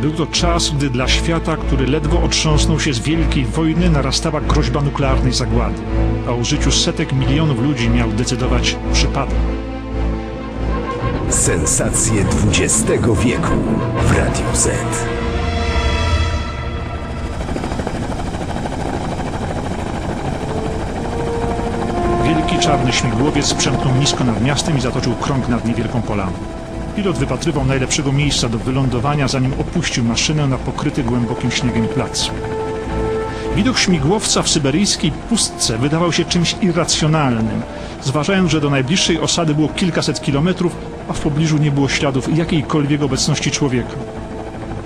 Był to czas, gdy dla świata, który ledwo otrząsnął się z wielkiej wojny, narastała groźba nuklearnej zagłady, a o życiu setek milionów ludzi miał decydować przypadek. Sensacje XX wieku w Radiu Z. Wielki czarny śmigłowiec przemknął nisko nad miastem i zatoczył krąg nad niewielką polaną. Pilot wypatrywał najlepszego miejsca do wylądowania, zanim opuścił maszynę na pokryty głębokim śniegiem plac. Widok śmigłowca w syberyjskiej pustce wydawał się czymś irracjonalnym, zważając, że do najbliższej osady było kilkaset kilometrów, a w pobliżu nie było śladów jakiejkolwiek obecności człowieka.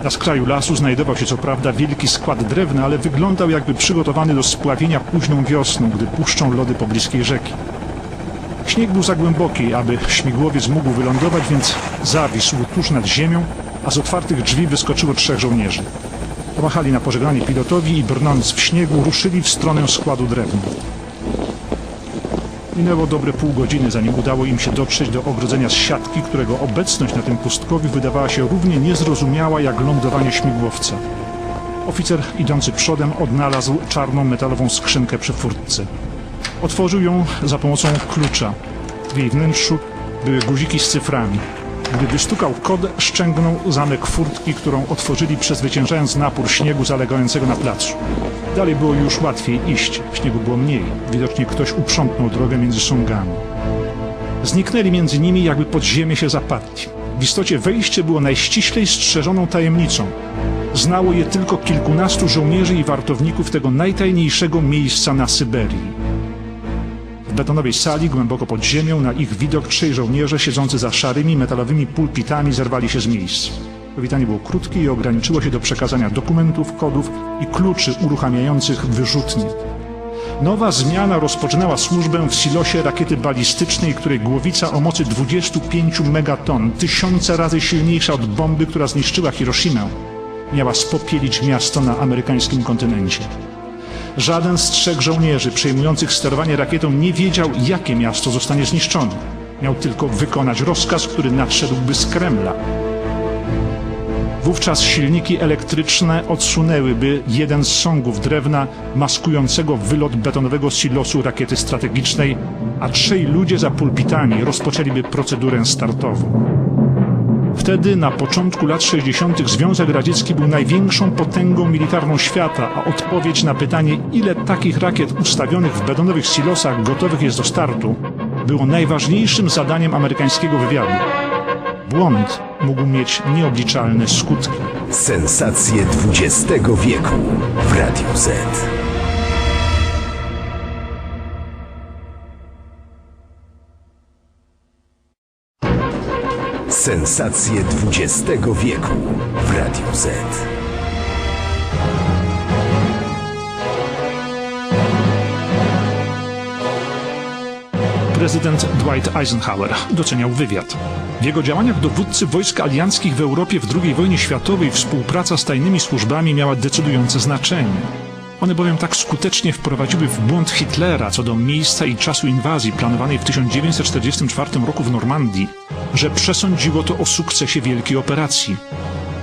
Na skraju lasu znajdował się co prawda wielki skład drewna, ale wyglądał jakby przygotowany do spławienia późną wiosną, gdy puszczą lody pobliskiej rzeki. Śnieg był za głęboki, aby śmigłowiec mógł wylądować, więc zawisł tuż nad ziemią, a z otwartych drzwi wyskoczyło trzech żołnierzy. Pomachali na pożegnanie pilotowi i brnąc w śniegu ruszyli w stronę składu drewna. Minęło dobre pół godziny, zanim udało im się dotrzeć do ogrodzenia z siatki, którego obecność na tym pustkowiu wydawała się równie niezrozumiała jak lądowanie śmigłowca. Oficer idący przodem odnalazł czarną metalową skrzynkę przy furtce. Otworzył ją za pomocą klucza. W jej wnętrzu były guziki z cyframi. Gdy wystukał kod, szczęgnął zamek furtki, którą otworzyli przezwyciężając napór śniegu zalegającego na placu. Dalej było już łatwiej iść, śniegu było mniej. Widocznie ktoś uprzątnął drogę między sungami. Zniknęli między nimi, jakby pod ziemię się zapadli. W istocie wejście było najściślej strzeżoną tajemnicą. Znało je tylko kilkunastu żołnierzy i wartowników tego najtajniejszego miejsca na Syberii. W betonowej sali, głęboko pod ziemią, na ich widok trzej żołnierze siedzący za szarymi metalowymi pulpitami zerwali się z miejsc. Powitanie było krótkie i ograniczyło się do przekazania dokumentów, kodów i kluczy uruchamiających wyrzutnie. Nowa zmiana rozpoczynała służbę w silosie rakiety balistycznej, której głowica o mocy 25 megaton, tysiące razy silniejsza od bomby, która zniszczyła Hiroshimę, miała spopielić miasto na amerykańskim kontynencie. Żaden z trzech żołnierzy przejmujących sterowanie rakietą nie wiedział, jakie miasto zostanie zniszczone. Miał tylko wykonać rozkaz, który nadszedłby z Kremla. Wówczas silniki elektryczne odsunęłyby jeden z sągów drewna maskującego wylot betonowego silosu rakiety strategicznej, a trzej ludzie za pulpitami rozpoczęliby procedurę startową. Wtedy, na początku lat 60., Związek Radziecki był największą potęgą militarną świata, a odpowiedź na pytanie, ile takich rakiet ustawionych w betonowych silosach gotowych jest do startu, było najważniejszym zadaniem amerykańskiego wywiadu. Błąd mógł mieć nieobliczalne skutki. Sensacje XX wieku w Radiu Z. Sensacje XX wieku w Radiu Z. Prezydent Dwight Eisenhower doceniał wywiad. W jego działaniach dowódcy wojsk alianckich w Europie w II wojnie światowej współpraca z tajnymi służbami miała decydujące znaczenie. One bowiem tak skutecznie wprowadziły w błąd Hitlera co do miejsca i czasu inwazji planowanej w 1944 roku w Normandii, że przesądziło to o sukcesie wielkiej operacji.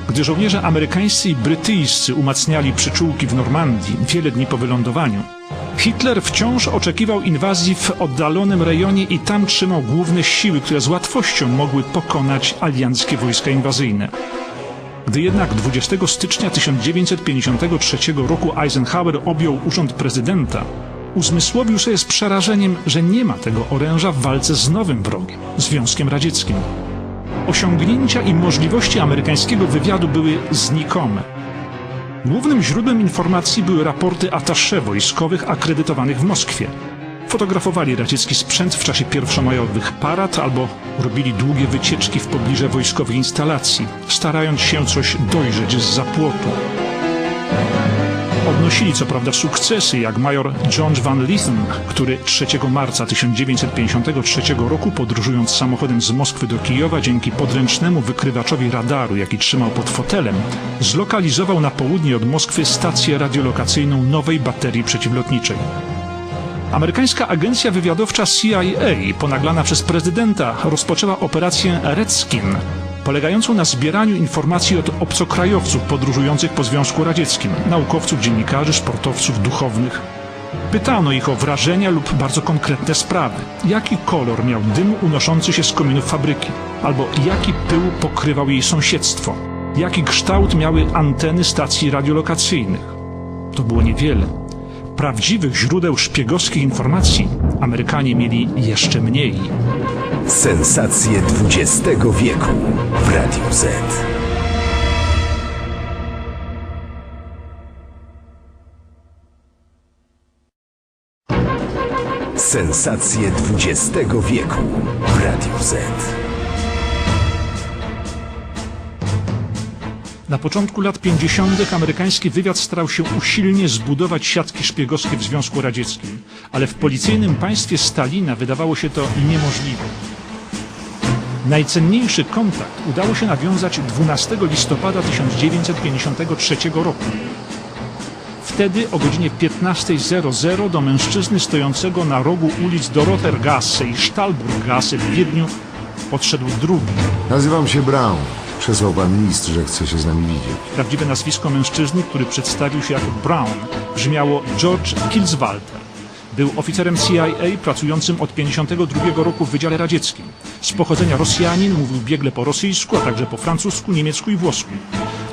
Gdy żołnierze amerykańscy i brytyjscy umacniali przyczółki w Normandii wiele dni po wylądowaniu, Hitler wciąż oczekiwał inwazji w oddalonym rejonie i tam trzymał główne siły, które z łatwością mogły pokonać alianckie wojska inwazyjne. Gdy jednak 20 stycznia 1953 roku Eisenhower objął urząd prezydenta, uzmysłowił z przerażeniem, że nie ma tego oręża w walce z nowym wrogiem, Związkiem Radzieckim. Osiągnięcia i możliwości amerykańskiego wywiadu były znikome. Głównym źródłem informacji były raporty atasze wojskowych akredytowanych w Moskwie. Fotografowali radziecki sprzęt w czasie pierwszomajowych parad albo robili długie wycieczki w pobliże wojskowych instalacji, starając się coś dojrzeć z zapłotu. Odnosili co prawda sukcesy, jak major John Van Lithen, który 3 marca 1953 roku, podróżując samochodem z Moskwy do Kijowa, dzięki podręcznemu wykrywaczowi radaru, jaki trzymał pod fotelem, zlokalizował na południe od Moskwy stację radiolokacyjną nowej baterii przeciwlotniczej. Amerykańska agencja wywiadowcza CIA, ponaglana przez prezydenta, rozpoczęła operację Redskin, polegającą na zbieraniu informacji od obcokrajowców podróżujących po Związku Radzieckim, naukowców, dziennikarzy, sportowców, duchownych. Pytano ich o wrażenia lub bardzo konkretne sprawy. Jaki kolor miał dym unoszący się z kominów fabryki? Albo jaki pył pokrywał jej sąsiedztwo? Jaki kształt miały anteny stacji radiolokacyjnych? To było niewiele. Prawdziwych źródeł szpiegowskich informacji Amerykanie mieli jeszcze mniej. Sensacje XX wieku w Radiu Z. Sensacje XX wieku w Radiu Z. Na początku lat 50. amerykański wywiad starał się usilnie zbudować siatki szpiegowskie w Związku Radzieckim, ale w policyjnym państwie Stalina wydawało się to niemożliwe. Najcenniejszy kontakt udało się nawiązać 12 listopada 1953 roku. Wtedy o godzinie 15.00 do mężczyzny stojącego na rogu ulic Dorotergasse i Stahlburggasse w Wiedniu podszedł drugi. Nazywam się Brown. Przesłał pan list, że chce się z nami widzieć. Prawdziwe nazwisko mężczyzny, który przedstawił się jako Brown, brzmiało George Kilswalter. Był oficerem CIA pracującym od 52 roku w Wydziale Radzieckim. Z pochodzenia Rosjanin, mówił biegle po rosyjsku, a także po francusku, niemiecku i włosku.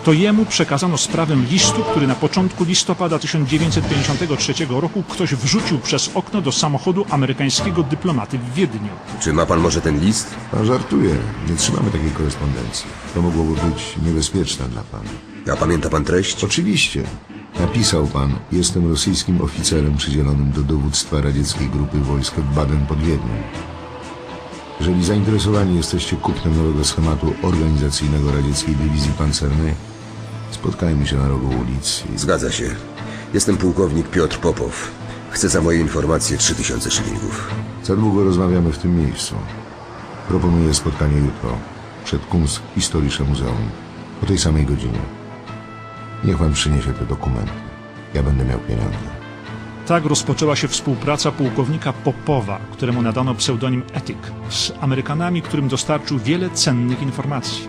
To jemu przekazano sprawę listu, który na początku listopada 1953 roku ktoś wrzucił przez okno do samochodu amerykańskiego dyplomaty w Wiedniu. Czy ma pan może ten list? Pan żartuje. Nie trzymamy takiej korespondencji. To mogłoby być niebezpieczne dla pana. A pamięta pan treść? Oczywiście. Napisał pan, jestem rosyjskim oficerem przydzielonym do dowództwa radzieckiej grupy wojsk w Baden pod Wiedniem. Jeżeli zainteresowani jesteście kupnem nowego schematu organizacyjnego radzieckiej dywizji pancernej, spotkajmy się na rogu ulic i Zgadza się. Jestem pułkownik Piotr Popow. Chcę za moje informacje 3000 szylingów. Za długo rozmawiamy w tym miejscu. Proponuję spotkanie jutro, przed Kunst Historische Muzeum, o tej samej godzinie. Niech pan przyniesie te dokumenty. Ja będę miał pieniądze. Tak rozpoczęła się współpraca pułkownika Popowa, któremu nadano pseudonim Etyk, z Amerykanami, którym dostarczył wiele cennych informacji.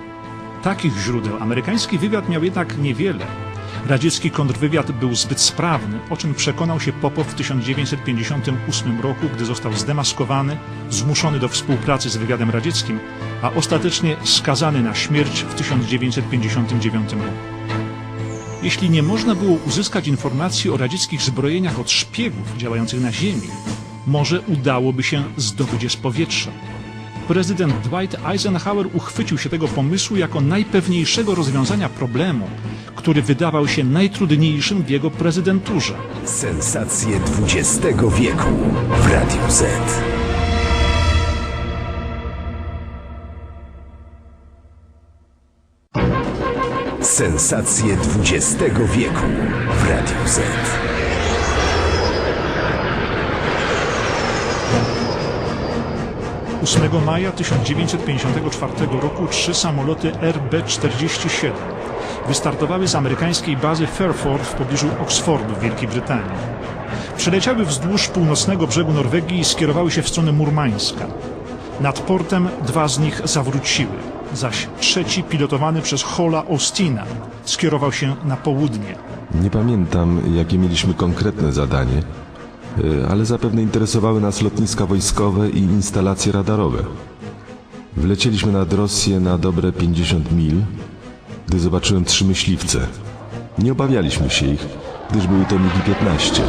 Takich źródeł amerykański wywiad miał jednak niewiele. Radziecki kontrwywiad był zbyt sprawny, o czym przekonał się Popow w 1958 roku, gdy został zdemaskowany, zmuszony do współpracy z wywiadem radzieckim, a ostatecznie skazany na śmierć w 1959 roku. Jeśli nie można było uzyskać informacji o radzieckich zbrojeniach od szpiegów działających na ziemi, może udałoby się zdobyć je z powietrza. Prezydent Dwight Eisenhower uchwycił się tego pomysłu jako najpewniejszego rozwiązania problemu, który wydawał się najtrudniejszym w jego prezydenturze. Sensacje XX wieku w Radiu Z. Sensacje XX wieku w Radiu Z. – 8 maja 1954 roku trzy samoloty RB-47 wystartowały z amerykańskiej bazy Fairford w pobliżu Oxfordu w Wielkiej Brytanii. Przeleciały wzdłuż północnego brzegu Norwegii i skierowały się w stronę Murmańska. Nad portem dwa z nich zawróciły, zaś trzeci, pilotowany przez Hola Austina, skierował się na południe. Nie pamiętam, jakie mieliśmy konkretne zadanie, y, ale zapewne interesowały nas lotniska wojskowe i instalacje radarowe. Wlecieliśmy nad Rosję na dobre 50 mil, gdy zobaczyłem trzy myśliwce. Nie obawialiśmy się ich, gdyż były to MiG-15.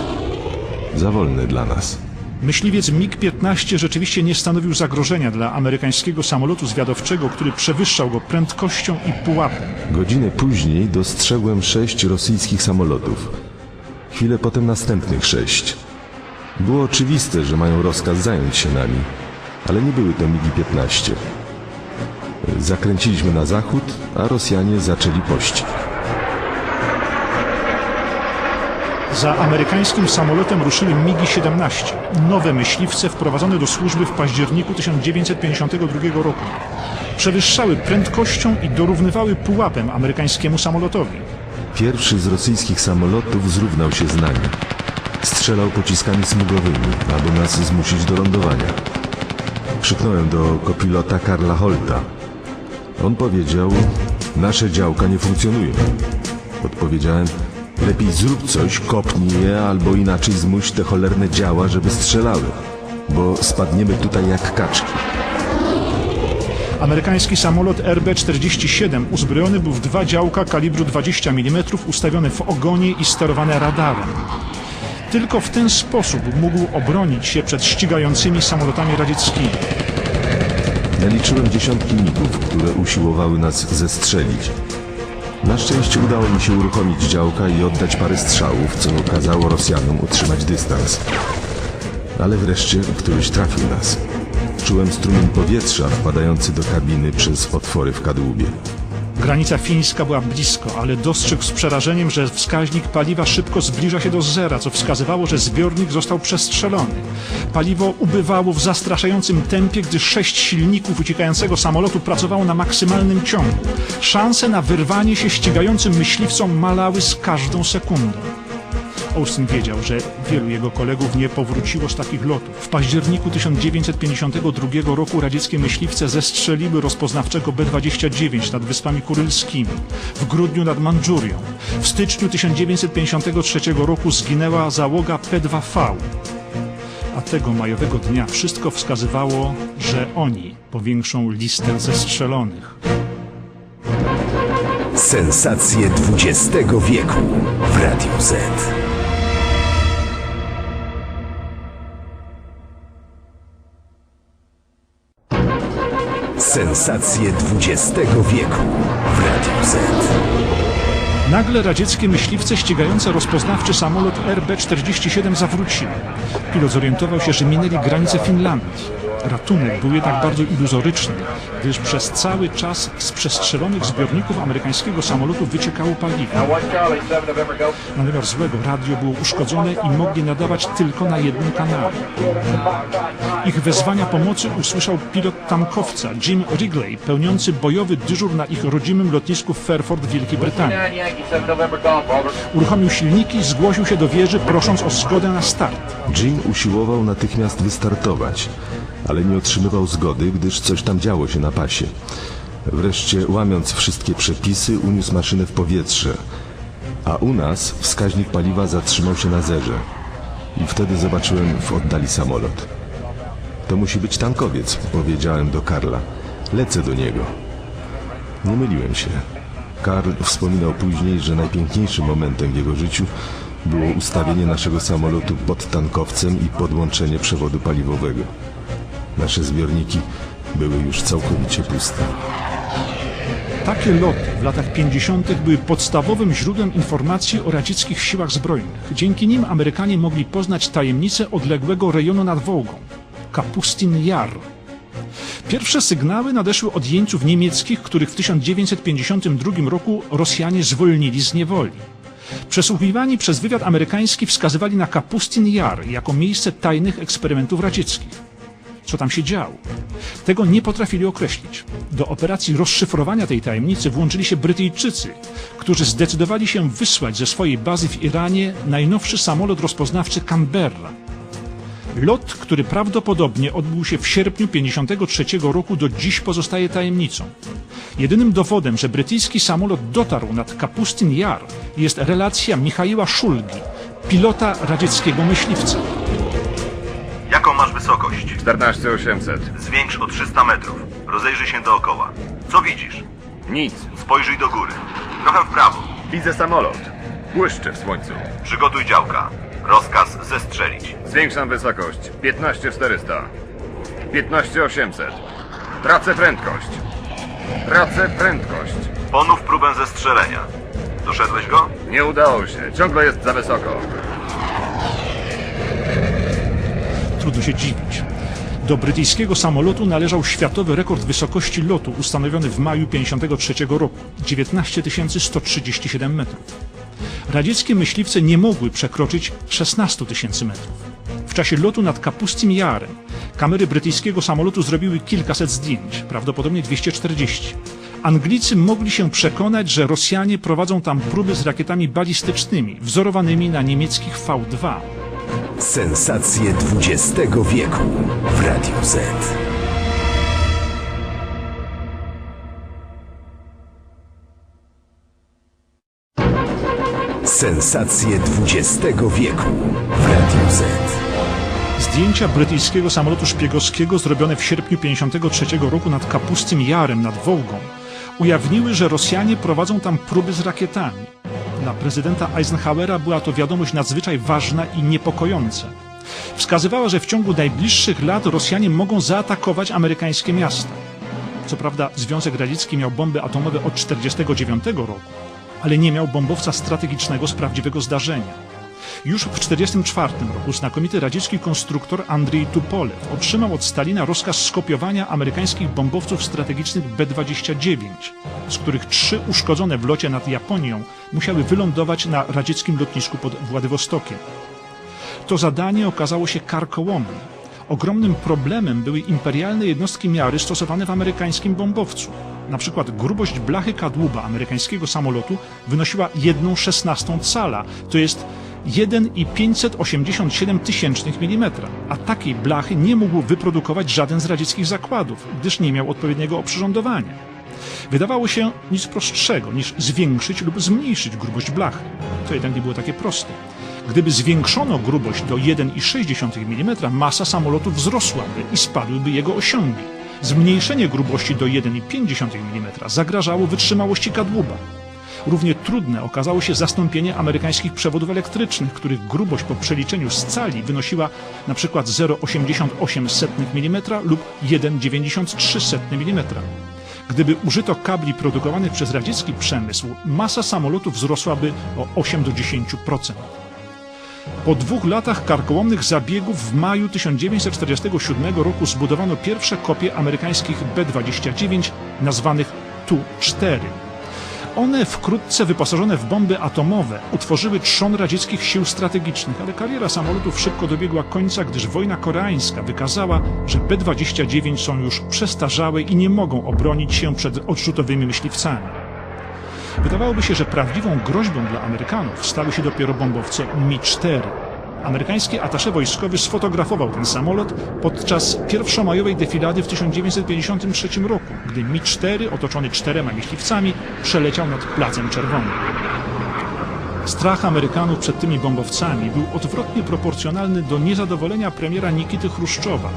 Za wolne dla nas. Myśliwiec MiG-15 rzeczywiście nie stanowił zagrożenia dla amerykańskiego samolotu zwiadowczego, który przewyższał go prędkością i pułapem. Godzinę później dostrzegłem sześć rosyjskich samolotów. Chwilę potem następnych sześć. Było oczywiste, że mają rozkaz zająć się nami, ale nie były to MiG-15. Zakręciliśmy na zachód, a Rosjanie zaczęli pościg. Za amerykańskim samolotem ruszyły MiG-17, nowe myśliwce wprowadzone do służby w październiku 1952 roku. Przewyższały prędkością i dorównywały pułapem amerykańskiemu samolotowi. Pierwszy z rosyjskich samolotów zrównał się z nami. Strzelał pociskami smugowymi, aby nas zmusić do lądowania. Krzyknąłem do kopilota Karla Holta. On powiedział, nasze działka nie funkcjonują. Odpowiedziałem, lepiej zrób coś, kopnij je, albo inaczej zmuś te cholerne działa, żeby strzelały, bo spadniemy tutaj jak kaczki. Amerykański samolot RB-47 uzbrojony był w dwa działka kalibru 20 mm ustawione w ogonie i sterowane radarem. Tylko w ten sposób mógł obronić się przed ścigającymi samolotami radzieckimi. Naliczyłem dziesiątki migów, które usiłowały nas zestrzelić. Na szczęście udało mi się uruchomić działka i oddać parę strzałów, co kazało Rosjanom utrzymać dystans. Ale wreszcie któryś trafił nas. Czułem strumień powietrza wpadający do kabiny przez otwory w kadłubie. Granica fińska była blisko, ale dostrzegł z przerażeniem, że wskaźnik paliwa szybko zbliża się do zera, co wskazywało, że zbiornik został przestrzelony. Paliwo ubywało w zastraszającym tempie, gdy sześć silników uciekającego samolotu pracowało na maksymalnym ciągu. Szanse na wyrwanie się ścigającym myśliwcom malały z każdą sekundą. Austin wiedział, że wielu jego kolegów nie powróciło z takich lotów. W październiku 1952 roku radzieckie myśliwce zestrzeliły rozpoznawczego B-29 nad Wyspami Kurylskimi, w grudniu nad Mandżurią. W styczniu 1953 roku zginęła załoga P-2V. A tego majowego dnia wszystko wskazywało, że oni powiększą listę zestrzelonych. Sensacje XX wieku w Radiu Z. Sensacje XX wieku w Radiu Z. Nagle radzieckie myśliwce ścigające rozpoznawczy samolot RB-47 zawróciły. Pilot zorientował się, że minęli granicę Finlandii. Ratunek był jednak bardzo iluzoryczny, gdyż przez cały czas z przestrzelonych zbiorników amerykańskiego samolotu wyciekało paliwo. Na wymiar złego radio było uszkodzone i mogli nadawać tylko na jednym kanale. Ich wezwania pomocy usłyszał pilot tankowca Jim Wrigley, pełniący bojowy dyżur na ich rodzimym lotnisku w Fairford w Wielkiej Brytanii. Yankee 7 November Golf, over. Uruchomił silniki, zgłosił się do wieży, prosząc o zgodę na start. Jim usiłował natychmiast wystartować, ale nie otrzymywał zgody, gdyż coś tam działo się na pasie. Wreszcie, łamiąc wszystkie przepisy, uniósł maszynę w powietrze, a u nas wskaźnik paliwa zatrzymał się na zerze. I wtedy zobaczyłem w oddali samolot. To musi być tankowiec, powiedziałem do Karla. Lecę do niego. Nie myliłem się. Karl wspominał później, że najpiękniejszym momentem w jego życiu było ustawienie naszego samolotu pod tankowcem i podłączenie przewodu paliwowego. Nasze zbiorniki były już całkowicie puste. Takie loty w latach 50. były podstawowym źródłem informacji o radzieckich siłach zbrojnych. Dzięki nim Amerykanie mogli poznać tajemnice odległego rejonu nad Wołgą Kapustin Jar. Pierwsze sygnały nadeszły od jeńców niemieckich, których w 1952 roku Rosjanie zwolnili z niewoli. Przesłuchiwani przez wywiad amerykański wskazywali na Kapustin Jar jako miejsce tajnych eksperymentów radzieckich co tam się działo. Tego nie potrafili określić. Do operacji rozszyfrowania tej tajemnicy włączyli się Brytyjczycy, którzy zdecydowali się wysłać ze swojej bazy w Iranie najnowszy samolot rozpoznawczy Canberra. Lot, który prawdopodobnie odbył się w sierpniu 1953 roku, do dziś pozostaje tajemnicą. Jedynym dowodem, że brytyjski samolot dotarł nad Kapustin Jar, jest relacja Michaiła Szulgi, pilota radzieckiego myśliwca. Jaką masz wysokość? 14800. Zwiększ o 300 metrów. Rozejrzyj się dookoła. Co widzisz? Nic. Spojrzyj do góry. Trochę w prawo. Widzę samolot. Błyszczy w słońcu. Przygotuj działka. Rozkaz zestrzelić. Zwiększam wysokość. 15400. 15800. Tracę prędkość. Tracę prędkość. Ponów próbę zestrzelenia. Doszedłeś go? Nie udało się. Ciągle jest za wysoko. Trudno się dziwić. Do brytyjskiego samolotu należał światowy rekord wysokości lotu ustanowiony w maju 1953 roku 19 137 metrów. Radzieckie myśliwce nie mogły przekroczyć 16 tysięcy metrów. W czasie lotu nad Kapustim Jarem kamery brytyjskiego samolotu zrobiły kilkaset zdjęć, prawdopodobnie 240. Anglicy mogli się przekonać, że Rosjanie prowadzą tam próby z rakietami balistycznymi, wzorowanymi na niemieckich V2. Sensacje XX wieku w Radio Z. Sensacje XX wieku w Radio Z. Zdjęcia brytyjskiego samolotu szpiegowskiego zrobione w sierpniu 1953 roku nad Kapustym Jarem nad Wołgą ujawniły, że Rosjanie prowadzą tam próby z rakietami. Dla prezydenta Eisenhowera była to wiadomość nadzwyczaj ważna i niepokojąca. Wskazywała, że w ciągu najbliższych lat Rosjanie mogą zaatakować amerykańskie miasta. Co prawda Związek Radziecki miał bomby atomowe od 1949 roku, ale nie miał bombowca strategicznego z prawdziwego zdarzenia. Już w 1944 roku znakomity radziecki konstruktor Andrzej Tupolew otrzymał od Stalina rozkaz skopiowania amerykańskich bombowców strategicznych B-29, z których trzy uszkodzone w locie nad Japonią musiały wylądować na radzieckim lotnisku pod Władywostokiem. To zadanie okazało się karkołomne. Ogromnym problemem były imperialne jednostki miary stosowane w amerykańskim bombowcu. Na przykład grubość blachy kadłuba amerykańskiego samolotu wynosiła 1,16 cala, to jest 1,587 tysięcznych mm, a takiej blachy nie mógł wyprodukować żaden z radzieckich zakładów, gdyż nie miał odpowiedniego oprzyrządowania. Wydawało się nic prostszego niż zwiększyć lub zmniejszyć grubość blachy. To jednak nie było takie proste. Gdyby zwiększono grubość do 1,6 mm, masa samolotu wzrosłaby i spadłyby jego osiągi. Zmniejszenie grubości do 1,5 mm zagrażało wytrzymałości kadłuba. Równie trudne okazało się zastąpienie amerykańskich przewodów elektrycznych, których grubość po przeliczeniu z cali wynosiła np. 0,88 mm lub 1,93 mm. Gdyby użyto kabli produkowanych przez radziecki przemysł, masa samolotu wzrosłaby o 8 do 10%. Po dwóch latach karkołomnych zabiegów w maju 1947 roku zbudowano pierwsze kopie amerykańskich B-29 nazwanych Tu-4. One wkrótce wyposażone w bomby atomowe utworzyły trzon radzieckich sił strategicznych, ale kariera samolotów szybko dobiegła końca, gdyż wojna koreańska wykazała, że B-29 są już przestarzałe i nie mogą obronić się przed odrzutowymi myśliwcami. Wydawałoby się, że prawdziwą groźbą dla Amerykanów stały się dopiero bombowce Mi-4. Amerykański atasze wojskowy sfotografował ten samolot podczas pierwszomajowej defilady w 1953 roku, gdy Mi-4 otoczony czterema myśliwcami przeleciał nad Placem Czerwonym. Strach Amerykanów przed tymi bombowcami był odwrotnie proporcjonalny do niezadowolenia premiera Nikity Chruszczowa,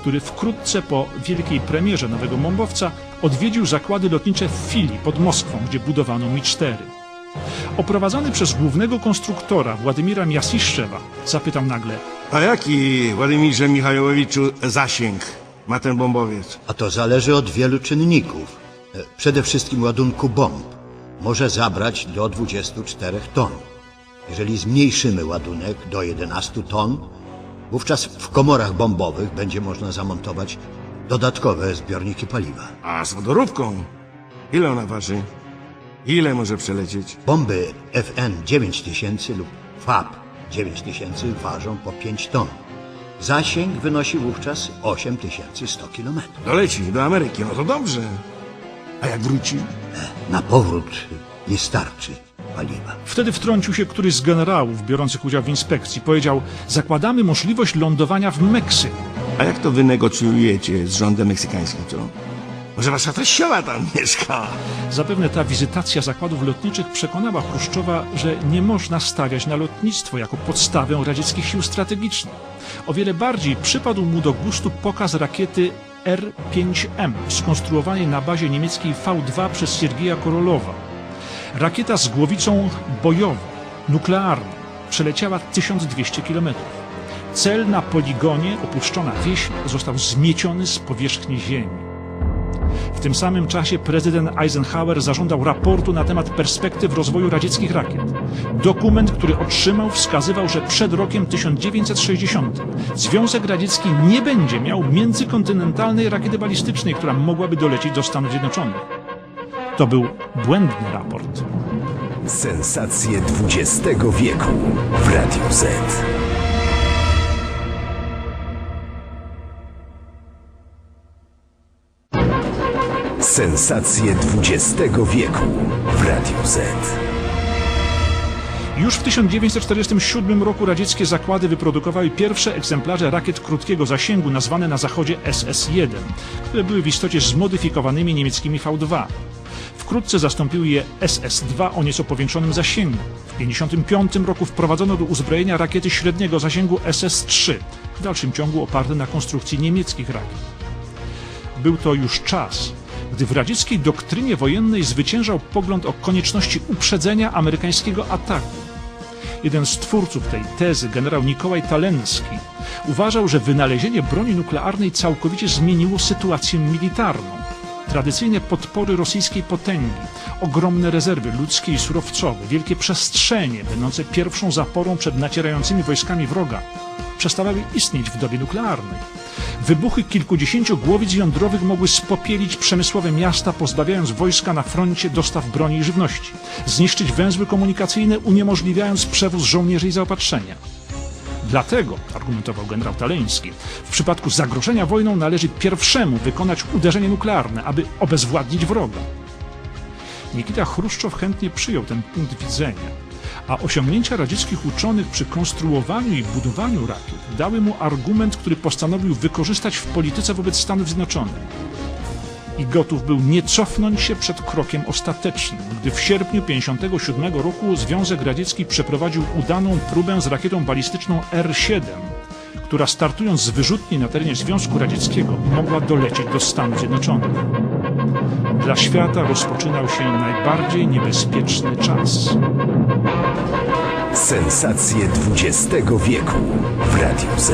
który wkrótce po wielkiej premierze nowego bombowca odwiedził zakłady lotnicze w Fili pod Moskwą, gdzie budowano Mi-4. Oprowadzony przez głównego konstruktora Władimira Miasiszczewa zapytał nagle A jaki, Władimirze Michałowiczu, zasięg ma ten bombowiec? A to zależy od wielu czynników. E, Przede wszystkim ładunku bomb. Może zabrać do 24 ton. Jeżeli zmniejszymy ładunek do 11 ton, wówczas w komorach bombowych będzie można zamontować dodatkowe zbiorniki paliwa. A z wodorówką? Ile ona waży? Ile może przelecieć? Bomby FN 9000 lub FAB 9000 ważą po 5 ton. Zasięg wynosi wówczas 8100 km. Doleci do Ameryki, no to dobrze. A jak wróci? Na powrót nie starczy paliwa. Wtedy wtrącił się któryś z generałów biorących udział w inspekcji. Powiedział, zakładamy możliwość lądowania w Meksyku. A jak to wy negocjujecie z rządem meksykańskim, co? Może wasza teściowa tam mieszka? Zapewne ta wizytacja zakładów lotniczych przekonała Chruszczowa, że nie można stawiać na lotnictwo jako podstawę radzieckich sił strategicznych. O wiele bardziej przypadł mu do gustu pokaz rakiety R-5M, skonstruowanej na bazie niemieckiej V2 przez Siergieja Korolowa. Rakieta z głowicą bojową, nuklearną, przeleciała 1200 km. Cel na poligonie, opuszczona wieś, został zmieciony z powierzchni ziemi. Tym samym czasie prezydent Eisenhower zażądał raportu na temat perspektyw rozwoju radzieckich rakiet. Dokument, który otrzymał, wskazywał, że przed rokiem 1960 Związek Radziecki nie będzie miał międzykontynentalnej rakiety balistycznej, która mogłaby dolecieć do Stanów Zjednoczonych. To był błędny raport. Sensacje XX wieku w Radiu Z. Sensacje XX wieku w Radiu Z. Już w 1947 roku radzieckie zakłady wyprodukowały pierwsze egzemplarze rakiet krótkiego zasięgu nazwane na zachodzie SS-1, które były w istocie zmodyfikowanymi niemieckimi V2. Wkrótce zastąpiły je SS-2 o nieco powiększonym zasięgu. W 1955 roku wprowadzono do uzbrojenia rakiety średniego zasięgu SS-3, w dalszym ciągu oparte na konstrukcji niemieckich rakiet. Był to już czas, gdy w radzieckiej doktrynie wojennej zwyciężał pogląd o konieczności uprzedzenia amerykańskiego ataku. Jeden z twórców tej tezy, generał Nikołaj Talenski, uważał, że wynalezienie broni nuklearnej całkowicie zmieniło sytuację militarną. Tradycyjne podpory rosyjskiej potęgi, ogromne rezerwy ludzkie i surowcowe, wielkie przestrzenie, będące pierwszą zaporą przed nacierającymi wojskami wroga, przestawały istnieć w dobie nuklearnej. Wybuchy kilkudziesięciu głowic jądrowych mogły spopielić przemysłowe miasta, pozbawiając wojska na froncie dostaw broni i żywności, zniszczyć węzły komunikacyjne, uniemożliwiając przewóz żołnierzy i zaopatrzenia. Dlatego, argumentował generał Taleński, w przypadku zagrożenia wojną należy pierwszemu wykonać uderzenie nuklearne, aby obezwładnić wroga. Nikita Chruszczow chętnie przyjął ten punkt widzenia, a osiągnięcia radzieckich uczonych przy konstruowaniu i budowaniu rakiet dały mu argument, który postanowił wykorzystać w polityce wobec Stanów Zjednoczonych. I gotów był nie cofnąć się przed krokiem ostatecznym, gdy w sierpniu 1957 roku Związek Radziecki przeprowadził udaną próbę z rakietą balistyczną R-7, która startując z wyrzutni na terenie Związku Radzieckiego mogła dolecieć do Stanów Zjednoczonych. Dla świata rozpoczynał się najbardziej niebezpieczny czas. Sensacje XX wieku w Radiu Z.